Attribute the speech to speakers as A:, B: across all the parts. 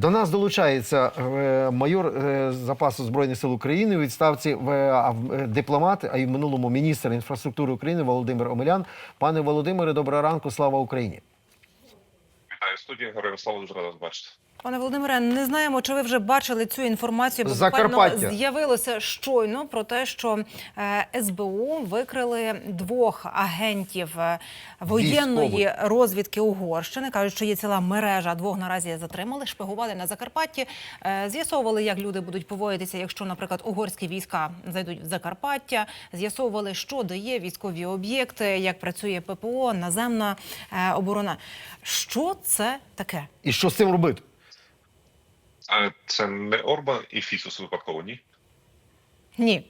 A: До нас долучається е, майор е, запасу збройних сил України у відставці в, е, дипломат, а й в минулому міністр інфраструктури України Володимир Омелян. Пане Володимире, доброго ранку, слава Україні.
B: Вітаю студія, героям слава дуже рада бачити.
C: Пане Володимире, не знаємо, чи ви вже бачили цю інформацію, бо буквально з'явилося щойно про те, що е, СБУ викрили двох агентів е, воєнної
A: Військових.
C: розвідки Угорщини. кажуть, що є ціла мережа. Двох наразі затримали, шпигували на Закарпатті. Е, З'ясовували, як люди будуть поводитися, якщо, наприклад, угорські війська зайдуть в Закарпаття. З'ясовували, що дає військові об'єкти, як працює ППО, наземна оборона. Що це таке?
A: І що з цим робити?
B: А це не Орбан і Фіцус випадково, ні?
C: Ні,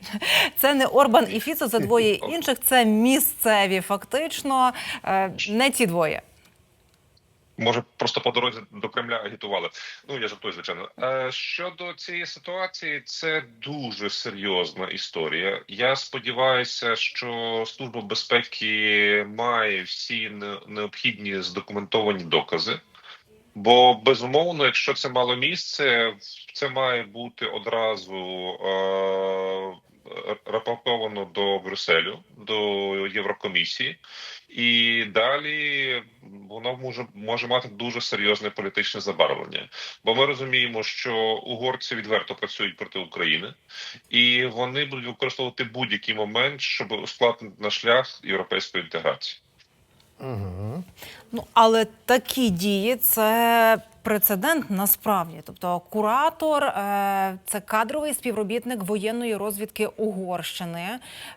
C: це не Орбан і Фіцо, це двоє інших. Це місцеві, фактично, е, не ті двоє.
B: Може, просто по дорозі до Кремля агітували. Ну я жартую, звичайно. Е, щодо цієї ситуації, це дуже серйозна історія. Я сподіваюся, що служба безпеки має всі необхідні здокументовані докази. Бо безумовно, якщо це мало місце, це має бути одразу е, рапортовано до Брюсселю, до Єврокомісії, і далі воно може може мати дуже серйозне політичне забарвлення. Бо ми розуміємо, що угорці відверто працюють проти України, і вони будуть використовувати будь-який момент, щоб ускладнити наш шлях європейської інтеграції.
C: Ну але такі дії це прецедент насправді. Тобто, куратор е, це кадровий співробітник воєнної розвідки Угорщини.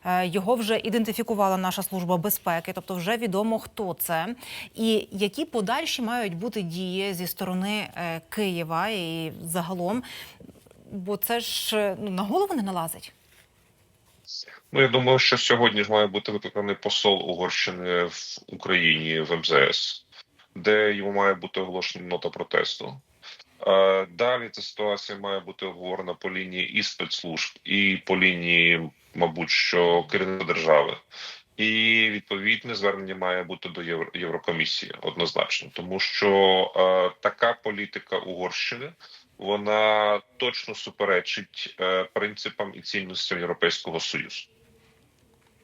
C: Е, його вже ідентифікувала наша служба безпеки, тобто вже відомо хто це, і які подальші мають бути дії зі сторони е, Києва і загалом. Бо це ж ну, на голову не налазить.
B: Ну, я думаю, що сьогодні ж має бути викликаний посол Угорщини в Україні в МЗС, де йому має бути оголошена нота протесту. Е, Далі ця ситуація має бути обговорена по лінії і спецслужб, і по лінії, мабуть, що керівництва держави. І відповідне звернення має бути до Євро- Єврокомісії однозначно, тому що е, така політика Угорщини вона точно суперечить е, принципам і цінностям Європейського союзу.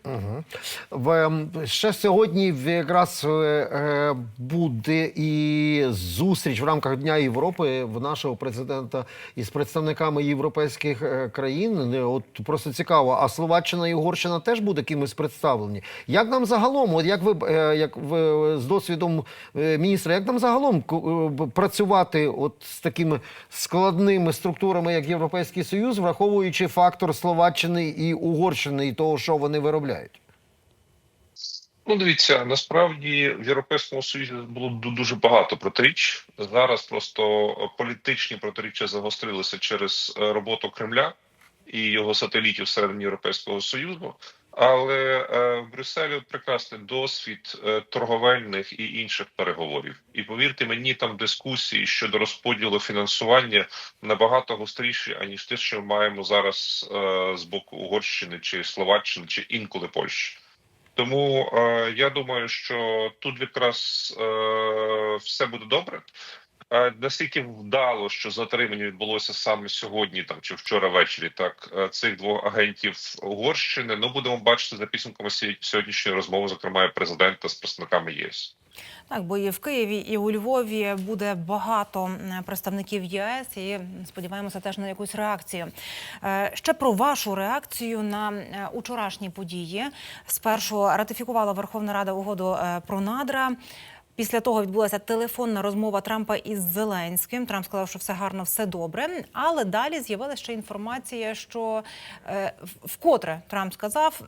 A: Угу. В, ем, ще сьогодні в- якраз е, е, буде і зустріч в рамках Дня Європи в нашого президента із представниками європейських е, країн. От просто цікаво, а Словаччина і Угорщина теж буде кимось представлені. Як нам загалом, от як ви е, як ви з досвідом е, міністра, як нам загалом е, працювати от з такими складними структурами, як Європейський Союз, враховуючи фактор Словаччини і Угорщини і того, що вони виробляють?
B: Ну, дивіться, насправді в Європейському Союзі було дуже багато протиріч. Зараз просто політичні протиріччя загострилися через е, роботу Кремля і його сателітів всередині Європейського Союзу. Але е, в Брюсселі прекрасний досвід е, торговельних і інших переговорів. І повірте мені, там дискусії щодо розподілу фінансування набагато гостріші, аніж те, що ми маємо зараз е, з боку Угорщини чи Словаччини, чи інколи Польщі. Тому е, я думаю, що тут якраз е, все буде добре. Наскільки вдало, що затримання відбулося саме сьогодні, там чи вчора ввечері, так е, цих двох агентів Угорщини, ну будемо бачити за підсумками сьогоднішньої розмови, зокрема президента з представниками ЄС.
C: Так, бо і в Києві, і у Львові буде багато представників ЄС, і сподіваємося теж на якусь реакцію. Е, Ще про вашу реакцію на е, учорашні події. Спершу ратифікувала Верховна Рада угоду про надра. Після того відбулася телефонна розмова Трампа із Зеленським. Трамп сказав, що все гарно, все добре. Але далі з'явилася ще інформація, що е, вкотре Трамп сказав,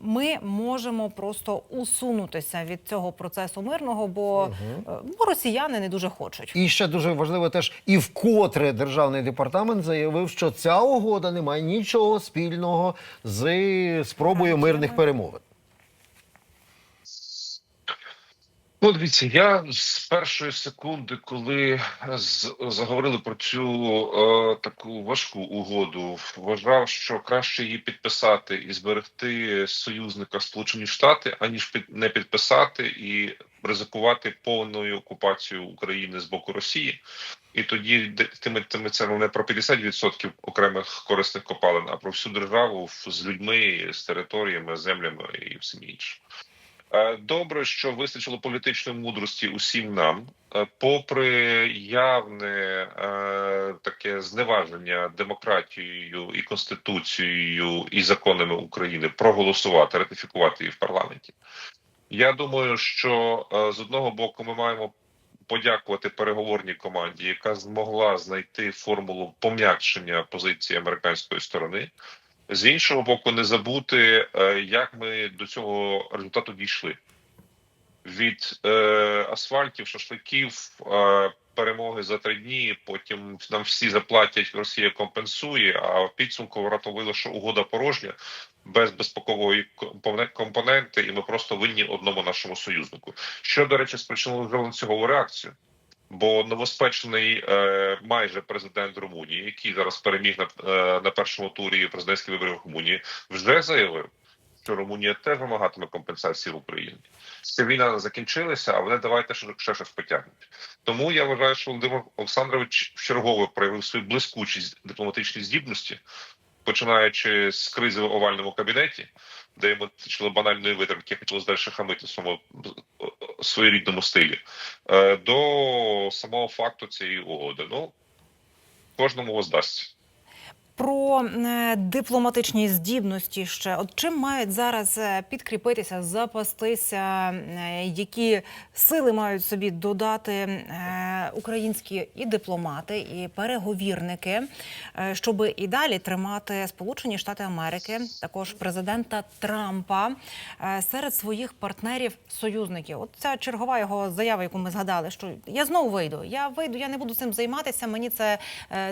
C: ми можемо просто усунутися від цього процесу мирного, бо, е, бо росіяни не дуже хочуть.
A: І ще дуже важливо теж, і вкотре державний департамент заявив, що ця угода не має нічого спільного з спробою мирних перемовин.
B: Ну, дивіться, я з першої секунди, коли з, заговорили про цю е, таку важку угоду, вважав, що краще її підписати і зберегти союзника Сполучені Штати, аніж під, не підписати і ризикувати повною окупацією України з боку Росії. І тоді де- тиметься це не про 50% окремих корисних копалин, а про всю державу з людьми, з територіями, землями і всім іншим. Е, Добре, що вистачило політичної мудрості усім нам, Е, попри явне е, таке зневаження демократією і конституцією і законами України проголосувати, ратифікувати її в парламенті. Я думаю, що з одного боку ми маємо подякувати переговорній команді, яка змогла знайти формулу пом'якшення позиції американської сторони. З іншого боку, не забути, е, як ми до цього результату дійшли від е, асфальтів, шашликів, е, перемоги за три дні. Потім нам всі заплатять, Росія компенсує. А в підсумку врятували, що угода порожня без безпекової компоненти, і ми просто винні одному нашому союзнику. Що до речі, спричинило ланцюгову реакцію. Бо новоспечений е, майже президент Румунії, який зараз переміг на, е, на першому турі президентських виборів в Румунії, вже заявив, що Румунія теж вимагатиме компенсації в Україні. Ця війна закінчилася, а вони давайте ще, ще щось потягнуть. Тому я вважаю, що Володимир Олександрович вчергово проявив свою блискучість дипломатичні здібності, починаючи з кризи в овальному кабінеті, де йому тичили банальної витримки, хотілося далі хамити в своєму своєрідному стилі, е, до самого факту цієї угоди. Ну кожному воздасться.
C: Про е, дипломатичні здібності ще от чим мають зараз е, підкріпитися, запастися, е, які сили мають собі додати українські і дипломати, і переговірники, щоб і далі тримати Сполучені Штати Америки, також президента Трампа серед своїх партнерів союзників. От ця чергова його заява, яку ми згадали, що я знову вийду. Я вийду, я не буду цим займатися. Мені це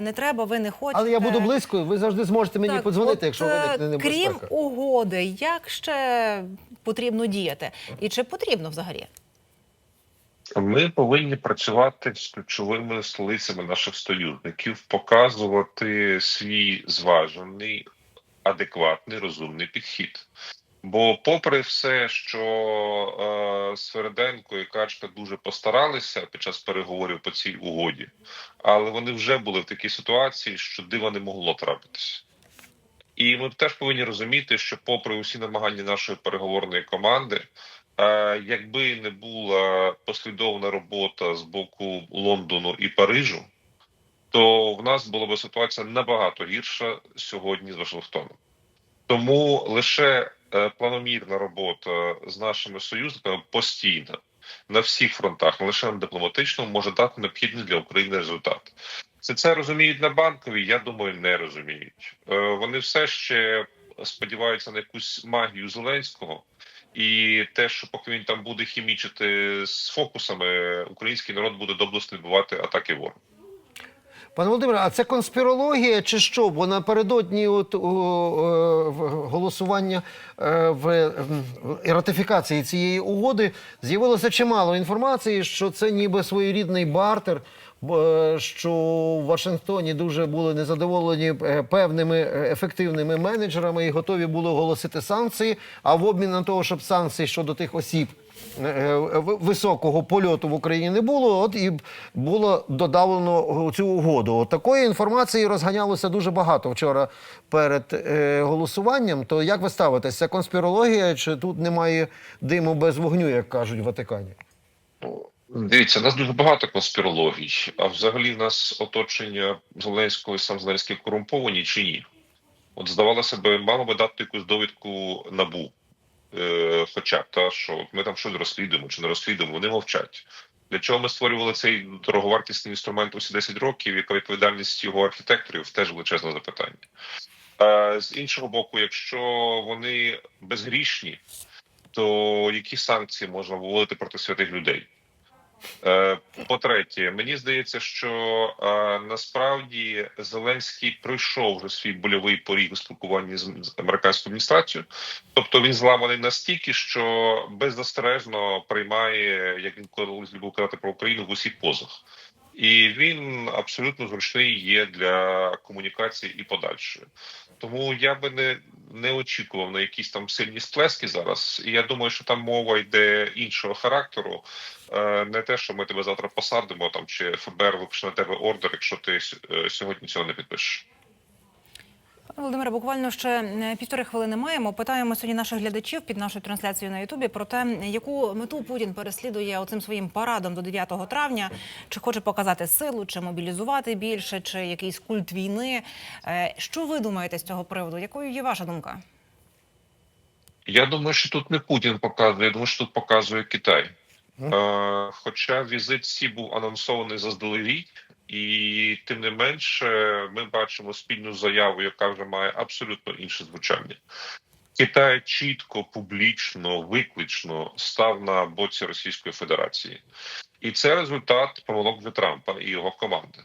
C: не треба. Ви не хочете.
A: Але я буду близько, ви завжди зможете мені
C: Так,
A: подзвонити,
C: от,
A: якщо
C: е,
A: виникне небезпека.
C: Крім угоди, як ще потрібно діяти? І чи потрібно взагалі?
B: Ми повинні працювати з ключовими столицями наших союзників, показувати свій зважений, адекватний, розумний підхід. Бо, попри все, що е, Свериденко і Качка дуже постаралися під час переговорів по цій угоді, але вони вже були в такій ситуації, що дива не могло трапитися. І ми теж повинні розуміти, що, попри усі намагання нашої переговорної команди, е, якби не була послідовна робота з боку Лондону і Парижу, то в нас була б ситуація набагато гірша сьогодні з Вашингтоном. Тому лише планомірна робота з нашими союзниками постійна на всіх фронтах, не лише на дипломатичному, може дати необхідний для України результат. Це це розуміють на банковій. Я думаю, не розуміють. Е, Вони все ще сподіваються на якусь магію Зеленського. І те, що поки він там буде хімічити з фокусами, український народ буде доблесно відбувати атаки ворога.
A: Пане Володимире, а це конспірологія чи що? Бо напередодні от, о, о, голосування е, в ратифікації цієї угоди з'явилося чимало інформації, що це ніби своєрідний бартер. е, Що в Вашингтоні дуже були незадоволені е, певними ефективними менеджерами і готові були оголосити санкції. А в обмін на того, щоб санкції щодо тих осіб високого польоту в Україні не було, от і було додавлено цю угоду. От такої інформації розганялося дуже багато вчора перед е, голосуванням. То як ви ставитесь? Це конспірологія, чи тут немає диму без вогню, як кажуть в Ватикані?
B: Дивіться, у нас дуже багато конспірологій. А взагалі в нас оточення Зеленського і сам Зеленський корумповані чи ні? От здавалося б, мало би дати якусь довідку набу. Е, хоча б та що ми там щось розслідуємо чи не розслідуємо, вони мовчать. Для чого ми створювали цей дороговартісний інструмент усі 10 років? Яка відповідальність його архітекторів? Теж величезне запитання. А з іншого боку, якщо вони безгрішні, то які санкції можна вводити проти святих людей? Е, По-третє, мені здається, що е, насправді Зеленський пройшов вже свій больовий поріг у спілкуванні з американською адміністрацією. Тобто він зламаний настільки, що беззастережно приймає, як він колись любив казати про Україну в усіх позах. І він абсолютно зручний є для комунікації і подальшої. Тому я би не не очікував на якісь там сильні сплески зараз. І я думаю, що там мова йде іншого характеру. Е, Не те, що ми тебе завтра посадимо, там чи ФБР випише на тебе ордер, якщо ти е, сьогодні цього не підпишеш.
C: Пане Володимире, буквально ще е, півтори хвилини маємо. Питаємо сьогодні наших глядачів під нашою трансляцією на Ютубі про те, яку мету Путін переслідує оцим своїм парадом до 9 травня. Чи хоче показати силу, чи мобілізувати більше, чи якийсь культ війни. Е, Що ви думаєте з цього приводу? Якою є ваша думка?
B: Я думаю, що тут не Путін показує, я думаю, що тут показує Китай. Е, хоча візит Сі був анонсований заздалегідь, і тим не менше, ми бачимо спільну заяву, яка вже має абсолютно інше звучання. Китай чітко, публічно, виклично став на боці Російської Федерації, і це результат помилок від Трампа і його команди,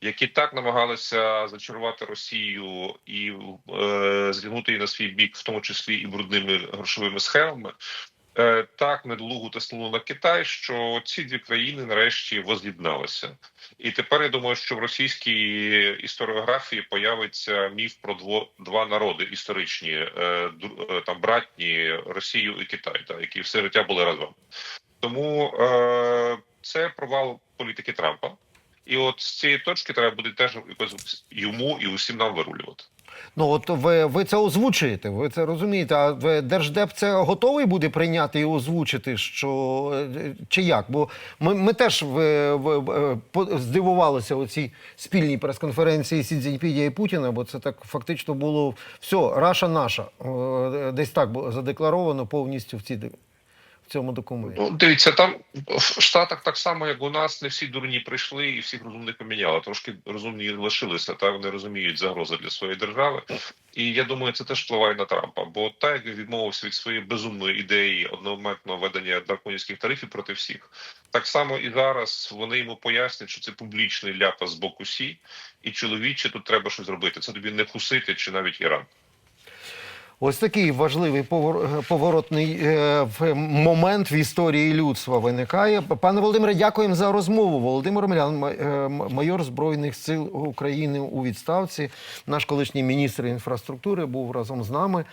B: які так намагалися зачарувати Росію і е, зігнути її на свій бік, в тому числі і брудними грошовими схемами. Е, так недолуго тиснуло на Китай, що ці дві країни нарешті воз'єдналися. І тепер я думаю, що в російській історіографії появиться міф про дво, два народи історичні, е, е, там братні Росію і Китай, та, які все життя були разом. Тому е, це провал політики Трампа. І от з цієї точки треба буде теж якось йому і усім нам вирулювати.
A: Ну от ви, ви це озвучуєте, ви це розумієте. А держдеп це готовий буде прийняти і озвучити, що е, чи як? Бо ми, ми теж в, в, в, по- здивувалися у цій спільній прес-конференції Сі Цзіньпіня і Путіна, бо це так фактично було все, раша наша. Е, Десь так було задекларовано повністю в, ці, цьому документі.
B: Ну, дивіться, там в Штатах так само, як у нас, не всі дурні прийшли і всіх розумних поміняли. Трошки розумні лишилися, та вони розуміють загрози для своєї держави. І я думаю, це теж впливає на Трампа. Бо так як він відмовився від своєї безумної ідеї одномоментного введення драконівських тарифів проти всіх, так само і зараз вони йому пояснять, що це публічний ляпас з боку Сі, і чоловіче тут треба щось зробити. Це тобі не хусити чи навіть Іран.
A: Ось такий важливий повор- поворотний е, момент в історії людства виникає. Пане Володимире, дякуємо за розмову. Володимир Омелян, ма- е, майор Збройних сил України у відставці. Наш колишній міністр інфраструктури був разом з нами.